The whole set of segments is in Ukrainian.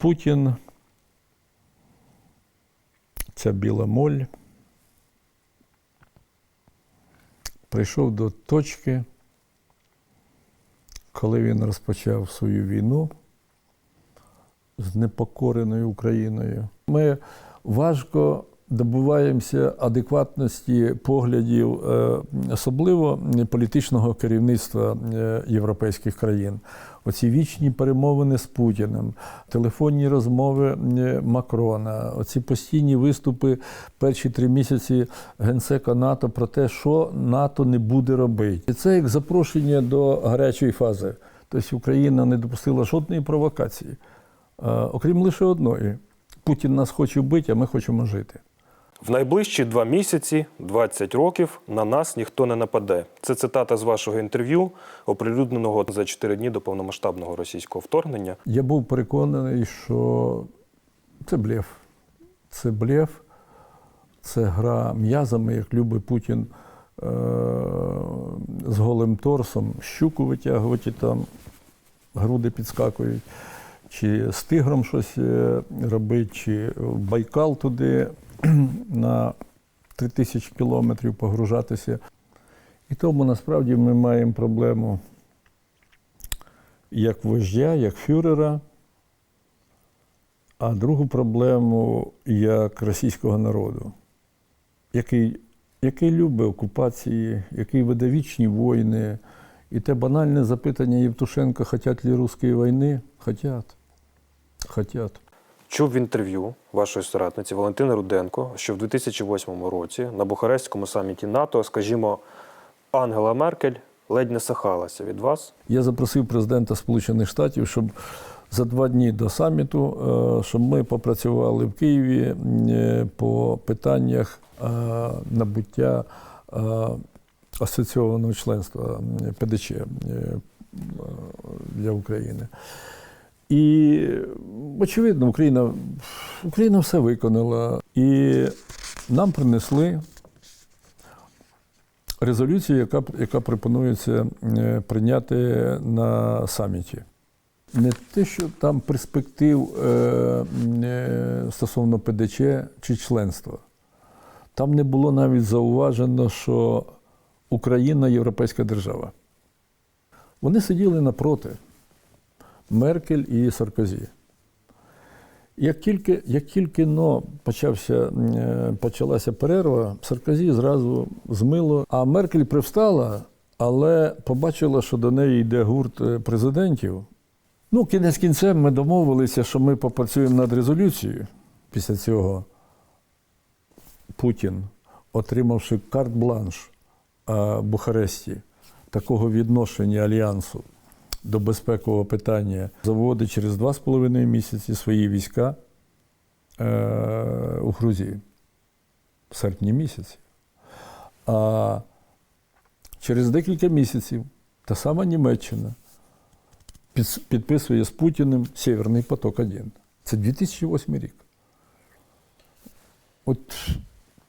Путін, ця біла моль, прийшов до точки, коли він розпочав свою війну з непокореною Україною. Ми важко добуваємося адекватності поглядів, е, особливо політичного керівництва е, європейських країн. Оці вічні перемовини з Путіним, телефонні розмови е, Макрона, оці постійні виступи перші три місяці генсека НАТО про те, що НАТО не буде робити. І це як запрошення до гарячої фази. Тобто Україна не допустила жодної провокації, окрім лише одної. Путін нас хоче вбити, а ми хочемо жити. В найближчі два місяці, 20 років, на нас ніхто не нападе. Це цитата з вашого інтерв'ю, оприлюдненого за 4 дні до повномасштабного російського вторгнення. Я був переконаний, що це блеф. Це блеф, це гра м'язами, як любить Путін е- з голим торсом, щуку витягувати там, груди підскакують, чи з тигром щось е, робить, чи Байкал туди на 3000 кілометрів погружатися. І тому насправді ми маємо проблему як вождя, як фюрера, а другу проблему як російського народу, який, який любить окупації, який веде вічні війни. І те банальне запитання Євтушенка, хотять ли русської війни? Хотять. Хотять. Чув в інтерв'ю вашої соратниці Валентини Руденко, що в 2008 році на Бухарестському саміті НАТО, скажімо, Ангела Меркель ледь не сахалася від вас. Я запросив президента Сполучених Штатів, щоб за два дні до саміту, е, щоб ми попрацювали в Києві е, по питаннях е, набуття асоційованого членства ПДЧ для України. І очевидно, Україна, Україна все виконала. І нам принесли резолюцію, яка, яка пропонується е, прийняти на саміті. Не те, що там перспектив е, е, стосовно ПДЧ чи членства. Там не було навіть зауважено, що Україна європейська держава. Вони сиділи напроти Меркель і Саркозі. Як тільки, як тільки но почався, е, почалася перерва, Саркозі зразу змило, а Меркель привстала, але побачила, що до неї йде гурт е, президентів. Ну, кінець кінцем ми домовилися, що ми попрацюємо над резолюцією. Після цього Путін, отримавши карт-бланш Бухаресті такого відношення альянсу до безпекового питання, заводить через два з половиною місяці свої війська е, у Грузії в серпні місяці. А через декілька місяців та сама Німеччина підписує з Путіним Сєвєрний поток-1. Це 2008 рік. От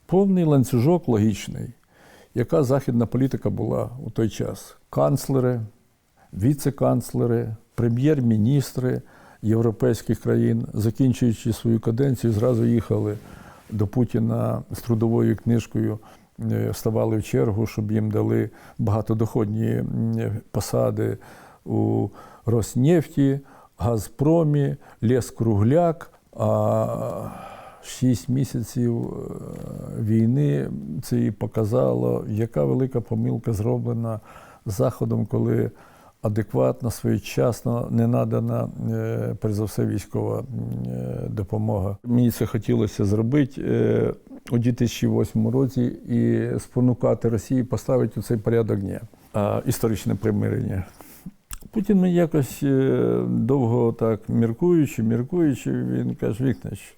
повний ланцюжок логічний, яка західна політика була у той час. Канцлери, віце-канцлери, прем'єр-міністри європейських країн, закінчуючи свою каденцію, зразу їхали до Путіна з трудовою книжкою, е, ставали в чергу, щоб їм дали багатодоходні посади у Роснефті, Газпромі, Лескругляк. А шість місяців е, війни це і показало, яка велика помилка зроблена Заходом, коли адекватно, своєчасно не надана, е, перш за все, військова е, допомога. Мені це хотілося зробити е, у 2008 році і спонукати Росію поставити у цей порядок дня. Історичне примирення. Путін мені якось довго так міркуючи, міркуючи, він каже, Вікнич,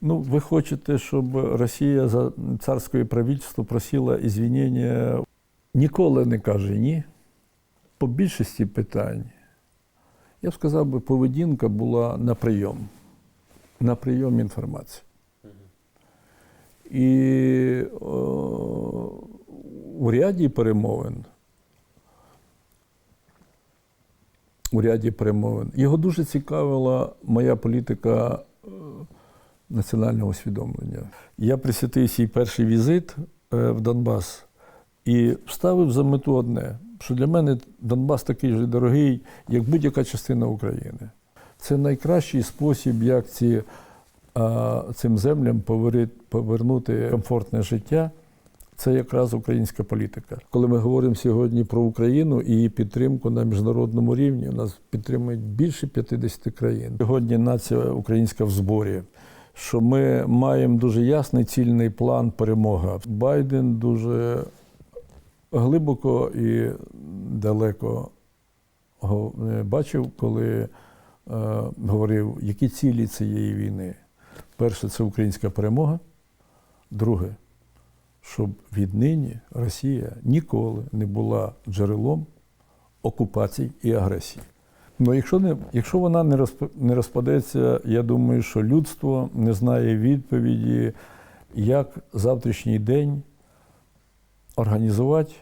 ну ви хочете, щоб Росія за царське правительство просила ізвінення. Ніколи не каже ні. По більшості питань, я б сказав би, поведінка була на прийом, на прийом інформації. І о, у ряді перемовин у ряді перемовин. Його дуже цікавила моя політика е, національного усвідомлення. Я присвятив свій перший візит е, в Донбас і ставив за мету одне, що для мене Донбас такий же дорогий, як будь-яка частина України. Це найкращий спосіб, як ці, цим землям повернути комфортне життя. Це якраз українська політика. Коли ми говоримо сьогодні про Україну і її підтримку на міжнародному рівні, нас підтримують більше 50 країн. Сьогодні нація українська в зборі. Що ми маємо дуже ясний цільний план перемога. Байден дуже глибоко і далеко е, бачив, коли е, говорив, які цілі цієї війни. Перше, це українська перемога. Друге, щоб віднині Росія ніколи не була джерелом окупацій і агресії. Ну, якщо, не, якщо вона не, розп- не розпадеться, я думаю, що людство не знає відповіді, як завтрашній день організувати